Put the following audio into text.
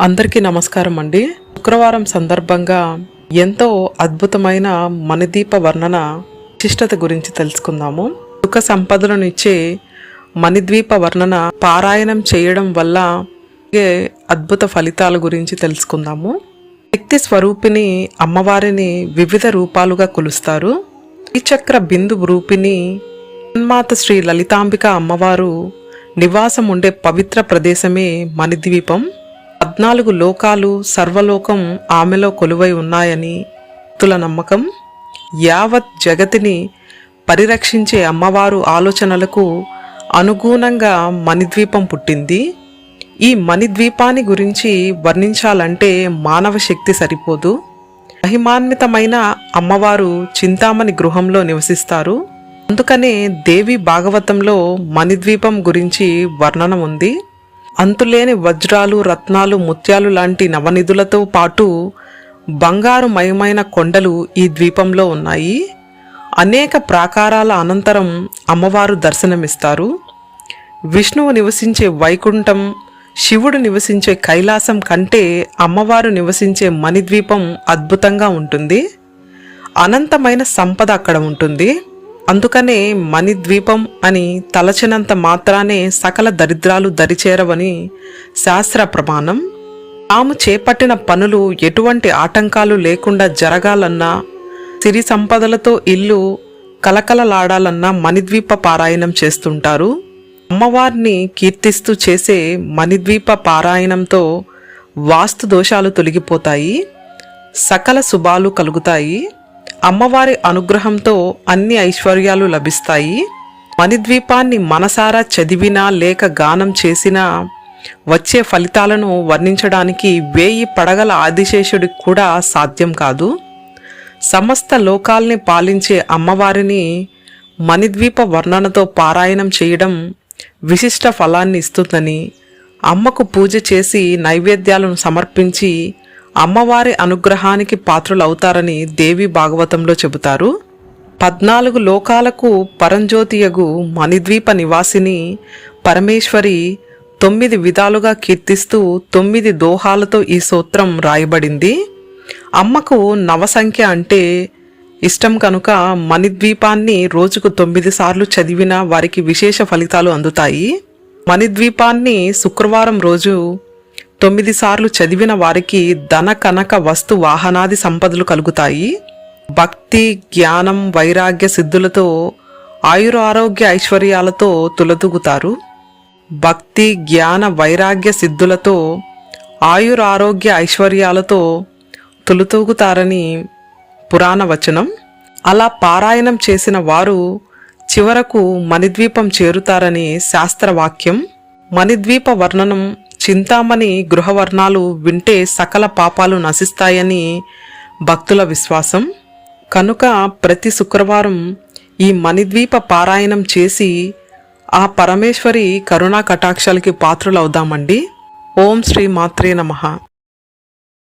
అందరికీ నమస్కారం అండి. శుక్రవారం సందర్భంగా ఎంతో అద్భుతమైన మణిదీప వర్ణన విశిష్టత గురించి తెలుసుకుందాము. సుఖ సంపదలను ఇచ్చే మణిద్వీప వర్ణన పారాయణం చేయడం వల్ల అద్భుత ఫలితాల గురించి తెలుసుకుందాము. శక్తి స్వరూపిణి అమ్మవారిని వివిధ రూపాలుగా కొలుస్తారు. త్రిచక్ర బిందు రూపిణి హన్మాత శ్రీ లలితాంబిక అమ్మవారు నివాసం ఉండే పవిత్ర ప్రదేశమే మణిద్వీపం. పద్నాలుగు లోకాలు సర్వలోకం ఆమెలో కొలువై ఉన్నాయని భక్తుల నమ్మకం. యావత్ జగతిని పరిరక్షించే అమ్మవారు ఆలోచనలకు అనుగుణంగా మణిద్వీపం పుట్టింది. ఈ మణిద్వీపాన్ని గురించి వర్ణించాలంటే మానవ శక్తి సరిపోదు. మహిమాన్వితమైన అమ్మవారు చింతామణి గృహంలో నివసిస్తారు. అందుకనే దేవి భాగవతంలో మణిద్వీపం గురించి వర్ణన ఉంది. అంతులేని వజ్రాలు రత్నాలు ముత్యాలు లాంటి నవనిధులతో పాటు బంగారు మయమైన కొండలు ఈ ద్వీపంలో ఉన్నాయి. అనేక ప్రాకారాల అనంతరం అమ్మవారు దర్శనమిస్తారు. విష్ణువు నివసించే వైకుంఠం శివుడు నివసించే కైలాసం కంటే అమ్మవారు నివసించే మణిద్వీపం అద్భుతంగా ఉంటుంది. అనంతమైన సంపద అక్కడ ఉంటుంది. అందుకనే మణిద్వీపం అని తలచినంత మాత్రానే సకల దరిద్రాలు దరిచేరవని శాస్త్ర ప్రమాణం. తాము చేపట్టిన పనులు ఎటువంటి ఆటంకాలు లేకుండా జరగాలన్నా సిరి సంపదలతో ఇల్లు కలకలలాడాలన్నా మణిద్వీప పారాయణం చేస్తుంటారు. అమ్మవారిని కీర్తిస్తూ చేసే మణిద్వీప పారాయణంతో వాస్తు దోషాలు తొలగిపోతాయి. సకల శుభాలు కలుగుతాయి. అమ్మవారి అనుగ్రహంతో అన్ని ఐశ్వర్యాలు లభిస్తాయి. మణిద్వీపాన్ని మనసారా చదివినా లేక గానం చేసినా వచ్చే ఫలితాలను వర్ణించడానికి వేయి పడగల ఆదిశేషుడికి కూడా సాధ్యం కాదు. సమస్త లోకాల్ని పాలించే అమ్మవారిని మణిద్వీప వర్ణనతో పారాయణం చేయడం విశిష్ట ఫలాన్ని ఇస్తుందని అమ్మకు పూజ చేసి నైవేద్యాలను సమర్పించి అమ్మవారి అనుగ్రహానికి పాత్రులవుతారని దేవి భాగవతంలో చెబుతారు. పద్నాలుగు లోకాలకు పరంజ్యోతియగు మణిద్వీప నివాసిని పరమేశ్వరి తొమ్మిది విధాలుగా కీర్తిస్తూ తొమ్మిది దోహాలతో ఈ సూత్రం రాయబడింది. అమ్మకు నవసంఖ్య అంటే ఇష్టం కనుక మణిద్వీపాన్ని రోజుకు తొమ్మిది సార్లు చదివిన వారికి విశేష ఫలితాలు అందుతాయి. మణిద్వీపాన్ని శుక్రవారం రోజు తొమ్మిది సార్లు చదివిన వారికి ధన కనక వస్తు వాహనాది సంపదలు కలుగుతాయి. భక్తి జ్ఞానం వైరాగ్య సిద్ధులతో ఆయుర ఆరోగ్య ఐశ్వర్యాలతో తులతూగుతారు. భక్తి జ్ఞాన వైరాగ్య సిద్ధులతో ఆయుర ఆరోగ్య ఐశ్వర్యాలతో తులుతూగుతారని పురాణ వచనం. అలా పారాయణం చేసిన వారు చివరకు మణిద్వీపం చేరుతారని శాస్త్రవాక్యం. మణిద్వీప వర్ణనం చింతామణి గృహవర్ణాలు వింటే సకల పాపాలు నశిస్తాయని భక్తుల విశ్వాసం. కనుక ప్రతి శుక్రవారం ఈ మణిద్వీప పారాయణం చేసి ఆ పరమేశ్వరి కరుణా కటాక్షాలకి పాత్రులవుదామండి. ఓం శ్రీ మాత్రే నమః.